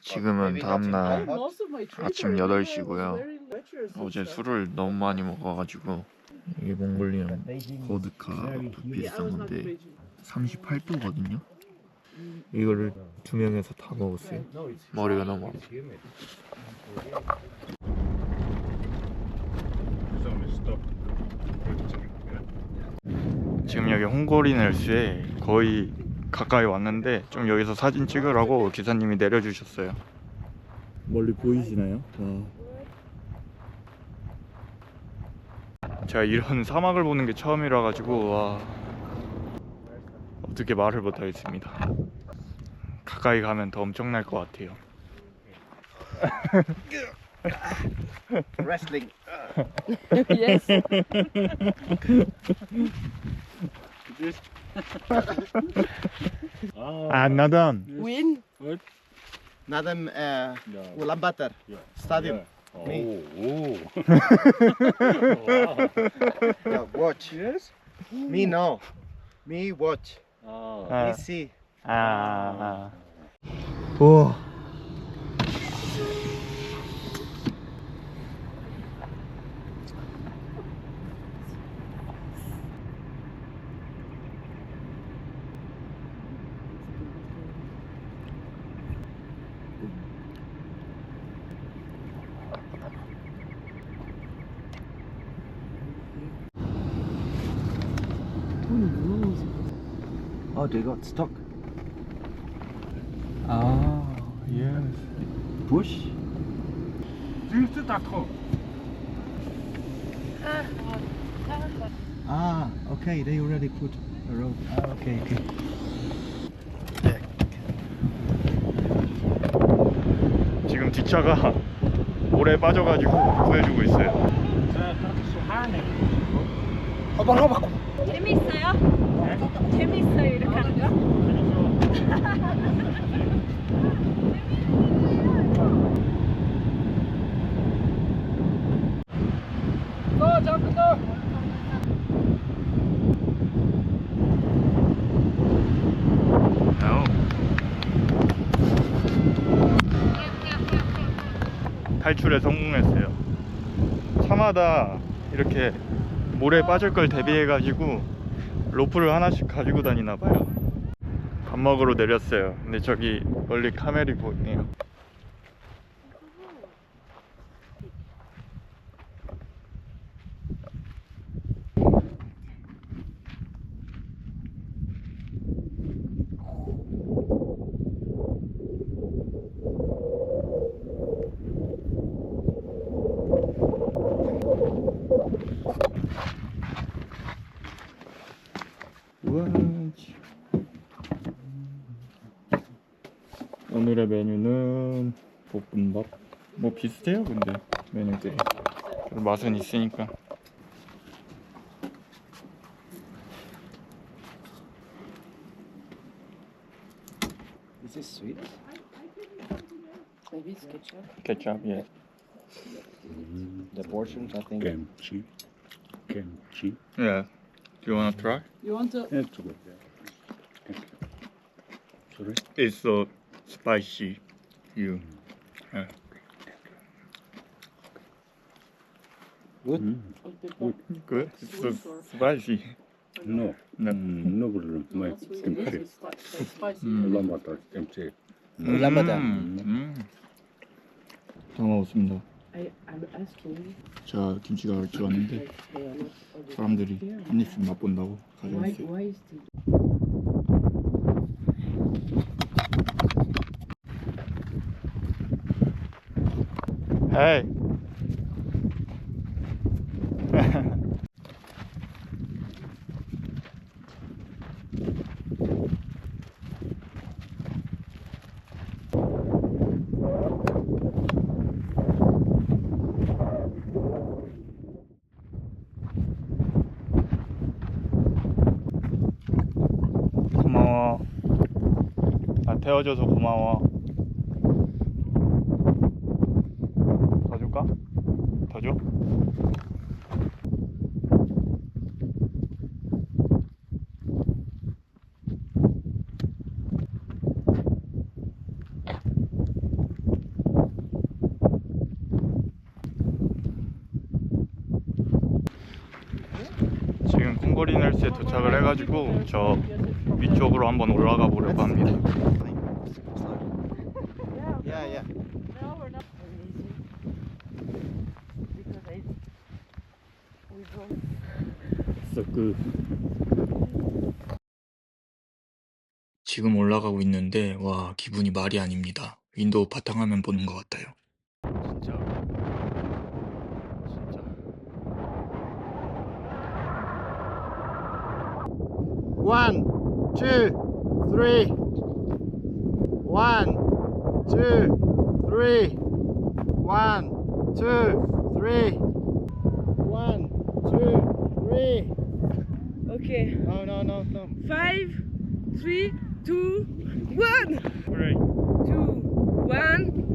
지금은 maybe 다음 not 날 hot. Most of my trip 아침 are 8시고요. very lecherous and 어제. 술을 너무 많이 먹어가지고 이게 몽골리안 보드카 not 건데 Beijing. 38도거든요. 이거를 두 명에서 다 먹었어요. 머리가 너무 아파. 지금 여기 홍고리넬스에 거의 가까이 왔는데 좀 여기서 사진 찍으라고 기사님이 내려주셨어요. 멀리 보이시나요? 제가 이런 사막을 보는 게 처음이라 가지고 와 어떻게 말을 못 하겠습니다. 가까이 가면 더 엄청날 것 같아요. Wrestling. yes. 아 나단. Win. Nadam uh, Ulaanbaatar Stadium. Me. Oh, Yeah, watch. yes. Me no. Me watch. Ah. 아, Me see. 아, 아. 우와. Oh, they got stuck. 아, yes. Bush. Ah, okay. They already put a rope. Ah, okay, okay. 지금 뒷차가 모래에 빠져가지고 구해주고 있어요. 재밌어요? 재밌어요. 탈출에 성공했어요. 차마다 이렇게 모래에 빠질 걸 대비해 가지고 로프를 하나씩 가지고 다니나 봐요. 밥 먹으러 내렸어요. 근데 저기 멀리 카멜이 보이네요. 우와. 오늘의 메뉴는 볶음밥. 뭐 비슷해요, 근데 메뉴들이. 맛은 있으니까. Is this sweet? Maybe it's ketchup. 케찹, 예. The portions, I think. Kimchi. Kimchi. Yeah. Do you wanna try? You want to? It's good. Sorry. It's so spicy. You. Yeah. Good. Mm. salt, pepper? Good. It's so spicy. No. No. Mm, no problem. My Not sweet, kimchi. yes, it's spi- it's spicy. 음. Ulaanbaatar kimchi. Ulaanbaatar. 음. 음. 다 먹었습니다. I, I'm asking. 자, 김치가 얼추 왔는데 like, they are not ordered 사람들이 here. 한 입씩 맛본다고 Why, 가져왔어요. why is the Hey. 고마워. 나 태워줘서 고마워. 더 줄까? 더 줘? 코스에 도착을 해가지고 저 위쪽으로 한번 올라가 보려고 합니다. Yeah, yeah. 그 지금 올라가고 있는데 와 기분이 말이 아닙니다. 윈도우 바탕화면 보는 것 같아요. 진짜 진짜 One, two, three. One, two, three. One, two, three. One, two, three. Okay. No, no, no, no. Five, three, two, one. 그래 Two, one.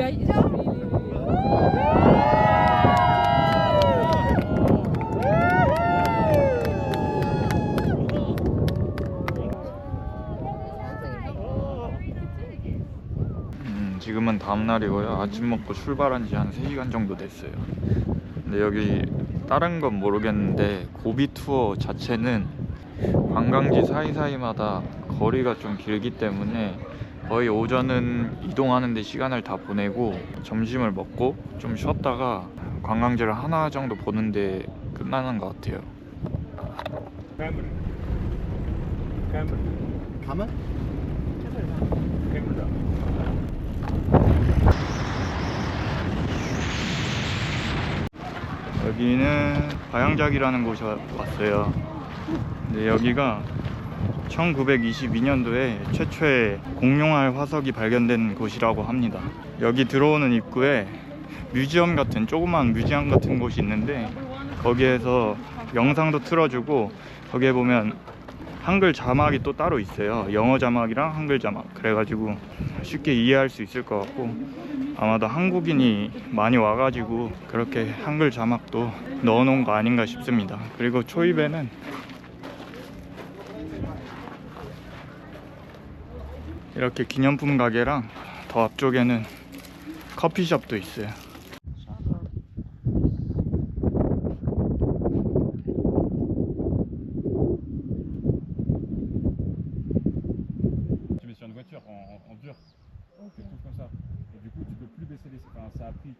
Guy is really. 음, 지금은 다음 날이고요. 아침 먹고 출발한 지 한 3시간 정도 됐어요. 근데 여기 다른 건 모르겠는데 고비 투어 자체는 관광지 사이사이마다 거리가 좀 길기 때문에 거의 오전은 이동하는 데 시간을 다 보내고 점심을 먹고 좀 쉬었다가 관광지를 하나 정도 보는데 끝나는 것 같아요. 카메라 카메라 Kammer? 카메라 여기는 바양작이라는 곳에 왔어요. 근데 여기가 1922년도에 최초의 공룡알 화석이 발견된 곳이라고 합니다. 여기 들어오는 입구에 뮤지엄 같은 조그만 뮤지엄 같은 곳이 있는데 거기에서 영상도 틀어주고 거기에 보면 한글 자막이 또 따로 있어요. 영어 자막이랑 한글 자막. 그래가지고 쉽게 이해할 수 있을 것 같고 아마도 한국인이 많이 와가지고 그렇게 한글 자막도 넣어놓은 거 아닌가 싶습니다. 그리고 초입에는 이렇게 기념품 가게랑 더 앞쪽에는 커피숍도 있어요. Ça. A pris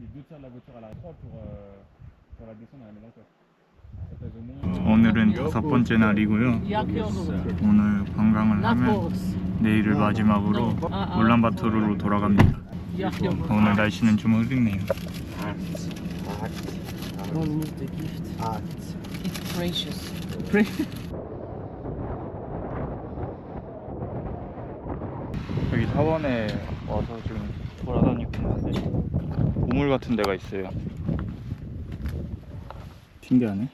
les deux tiers de la voiture à l'arrière pour, euh, pour la descendre et la mettre dans 오늘은 다섯 번째 날이고요. 오늘 관광을 하면 내일을 마지막으로 울란바토르로 돌아갑니다. 오늘 날씨는 좀 흐리네요. 여기 사원에 와서 지금 돌아다니고 있는데 우물 같은 데가 있어요. 신기하네.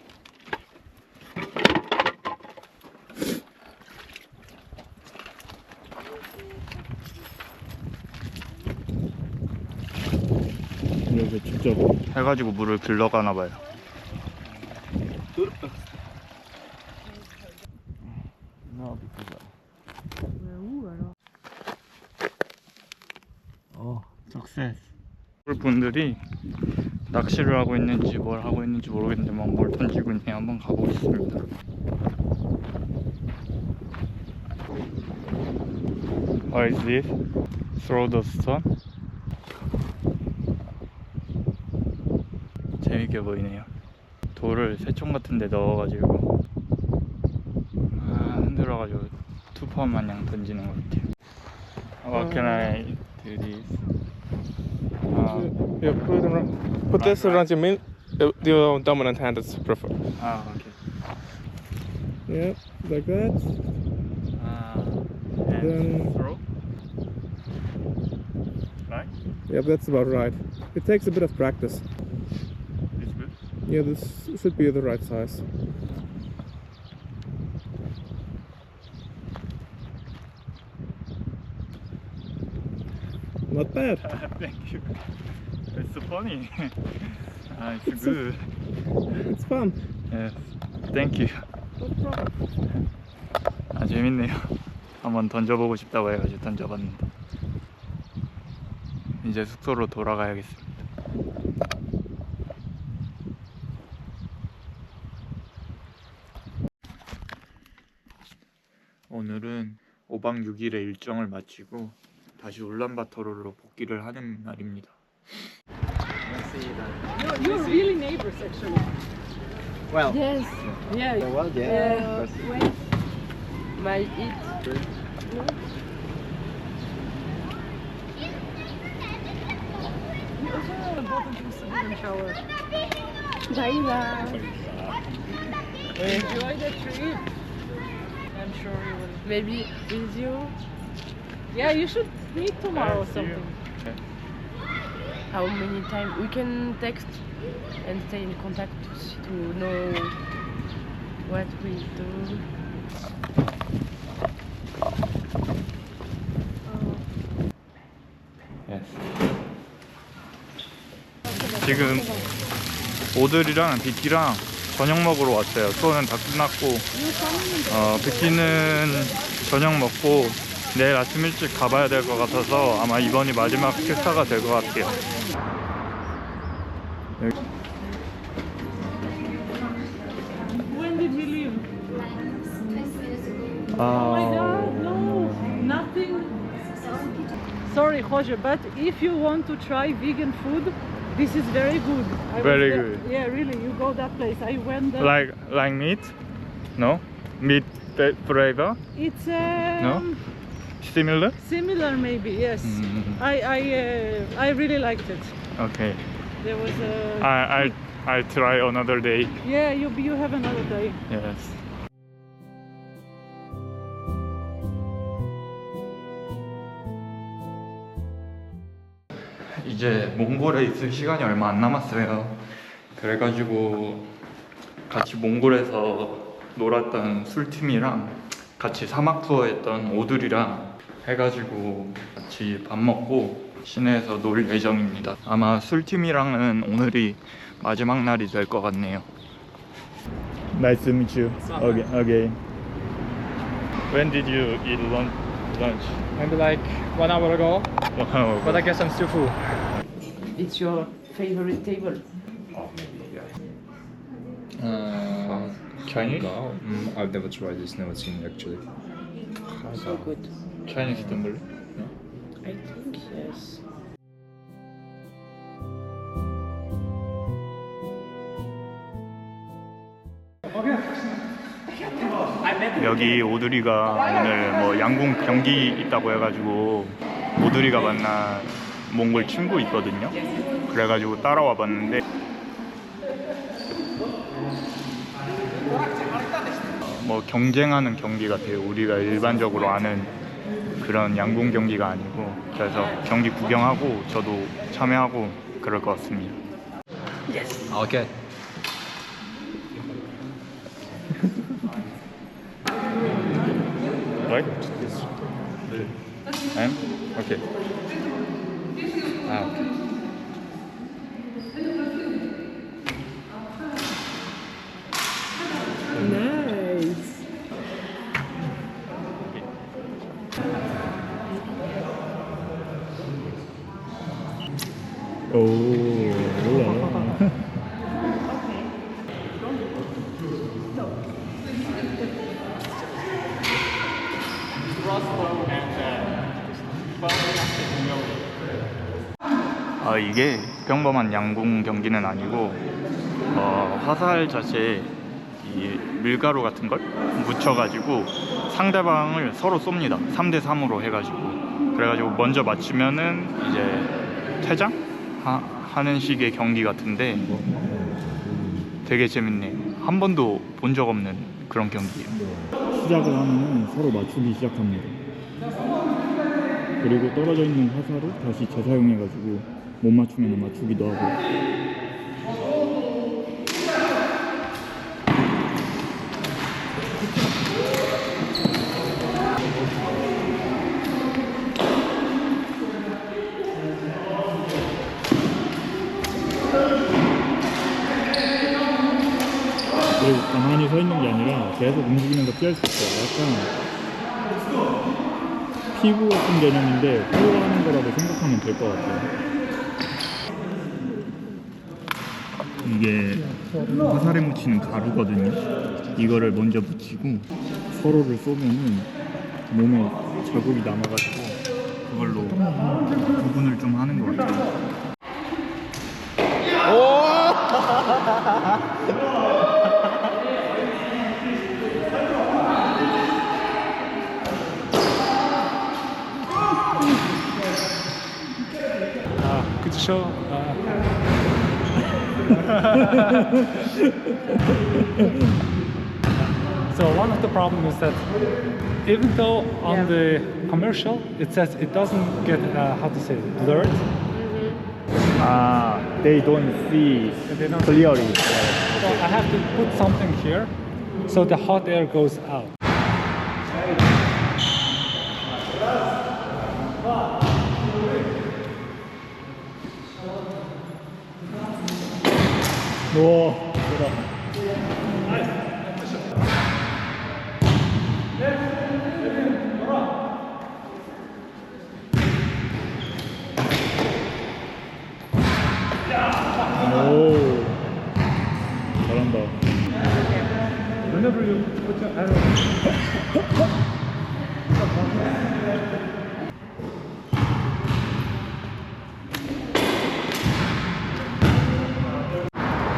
여기 직접 해가지고 물을 길러 가나 봐요. 액세스 분들이 낚시를 하고 있는지 뭘 하고 있는지 모르겠는데 막뭘 던지고 있네 한번 가보겠습니다 What is this? Throw the stone? 재밌게 보이네요 돌을 새총 같은 데 넣어가지고 아, 흔들어가지고 투파 마냥 던지는 것 같아요 What can I do this? 아, Yeah, put around, put this around your main, uh, your dominant hand is preferred. 아 오케이 Yeah, like that. 아, and Then- throw? Right? Yeah, that's about right. It takes a bit of practice. It's? Yeah, this should be the right size. Not bad. Thank you. It's funny. ah, it's good. It's fun. Yes. Thank you. 아 재밌네요. 한번 던져보고 싶다고 해가지고 던져봤는데 이제 숙소로 돌아가야겠습니다. 오늘은 5박 6일의 일정을 마치고 다시 울란바토르로 복귀를 하는 날입니다. You're, really neighbors, actually. Well, Yes. Yeah. well, Uh, yeah. wait. Might eat. In shower. Daila. Enjoy the trip. Sure you will. Maybe with you. Yeah, you should meet tomorrow or something. How many times we can text and stay in contact to, know what we do. 지금 오들이랑 비키랑 저녁 먹으러 왔어요. 수원은 다 끝났고 어, 비키는 저녁 먹고 내일 아침 일찍 가봐야 될 것 같아서 아마 이번이 마지막 식사가 될 것 같아요. When did we leave? 아, Oh my god, no, nothing. Sorry, Roger, but if you want to try vegan food, this is very good. I Very there- good. Yeah, really, you go that place. I went there. like like meat? No, meat flavor it's um, No? similar. similar, maybe. Yes, Mm. I I uh, I really liked it. Okay, There was a I I I try another day. yeah. You you have another day. Yes. 이제 몽골에 있을 시간이 얼마 안 남았어요. 그래가지고 같이 몽골에서 놀았던 술팀이랑 같이 사막 투어 했던 오들이랑 해가지고 같이 밥 먹고 시내에서 놀 예정입니다. 아마 술팀이랑은 오늘이 마지막 날이 될 것 같네요. Nice to meet you. Okay, okay. When did you eat lunch? Maybe like one hour ago, Wow. but I guess I'm still full. It's your favorite table. Uh, Chinese? Mm, I've never tried this, never seen it actually. So good. Chinese tumble? I think yes. 여기 오드리가 오늘 뭐 양궁 경기 있다고 해가지고 오드리가 만난 몽골 친구 있거든요. 그래가지고 따라와 봤는데 뭐 경쟁하는 경기 같아요. 우리가 일반적으로 아는 그런 양궁 경기가 아니고 그래서 경기 구경하고 저도 참여하고 그럴 것 같습니다. Okay. Right? And? Okay. Ah, okay. Nice. 오 몰라. 아 이게 평범한 양궁 경기는 아니고 어, 화살 자체에 이 밀가루 같은 걸 묻혀가지고 상대방을 서로 쏩니다. 3대 3으로 해가지고 그래가지고 먼저 맞추면은 이제 퇴장 하, 하는 식의 경기 같은데 되게 재밌네요. 한 번도 본 적 없는 그런 경기예요. 시작을 하면 서로 맞추기 시작합니다. 그리고 떨어져 있는 화살을 다시 재사용해가지고 못 맞추면 맞추기도 하고. 그리고 가만히 서 있는 게 아니라 계속 움직이는 거 피할 수 있어요. 약간 피구 같은 개념인데 플로하는 거라고 생각하면 될 것 같아요. 이게 화살에 묻히는 가루거든요. 이거를 먼저 묻히고 서로를 쏘면은 몸에 자국이 남아가지고 그걸로 구분을 좀 하는 것 같아요. Could show? Uh, so one of the problems is that even though on Yeah. the commercial it says it doesn't get uh, how to say it, blurred, 아, they don't see they don't- clearly. so I have to put something here so the hot air goes out. 우와, 오, 잘한다. Whenever you put your arrow.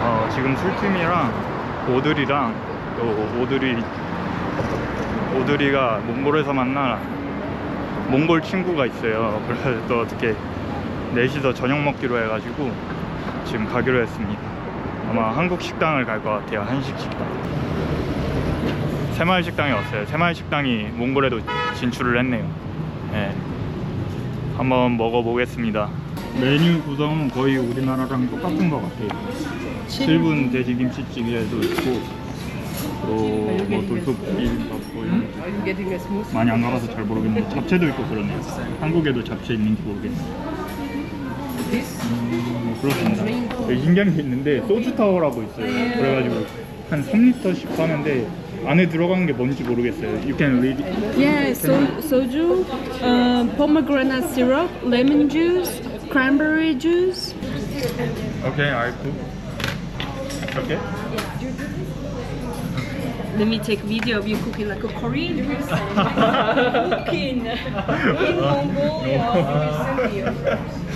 어, 지금 술팀이랑 오드리랑 또 오드리 오드리가 몽골에서 만난 몽골 친구가 있어요. 그래서 또 어떻게 넷이서 저녁 먹기로 해가지고 지금 가기로 했습니다. 아마 한국 식당을 갈 것 같아요. 한식 식당. 새마을 식당에 왔어요. 새마을 식당이 몽골에도 진출을 했네요. 네. 한번 먹어보겠습니다. 메뉴 구성은 거의 우리나라랑 똑같은 것 같아요. 7분 돼지김치찌개도 있고 또뭐 돌솥 비빔밥 뭐 이런 것도 Are you getting a smoothie? 많이 안 가봐서 잘 모르겠는데 잡채도 있고 그러네요. 한국에도 잡채 있는지 모르겠네요. 뭐 그렇습니다. 되게 신기한 게 있는데 소주 타워라고 있어요. 그래가지고 한 3리터씩 파는데 안에 들어가는 게 뭔지 모르겠어요. You can read it. Yeah, so, soju, uh, pomegranate syrup, lemon juice, cranberry juice. Okay, I cook. Okay. Let me take video of you cooking like a Korean person. cooking in Mongolia. Uh,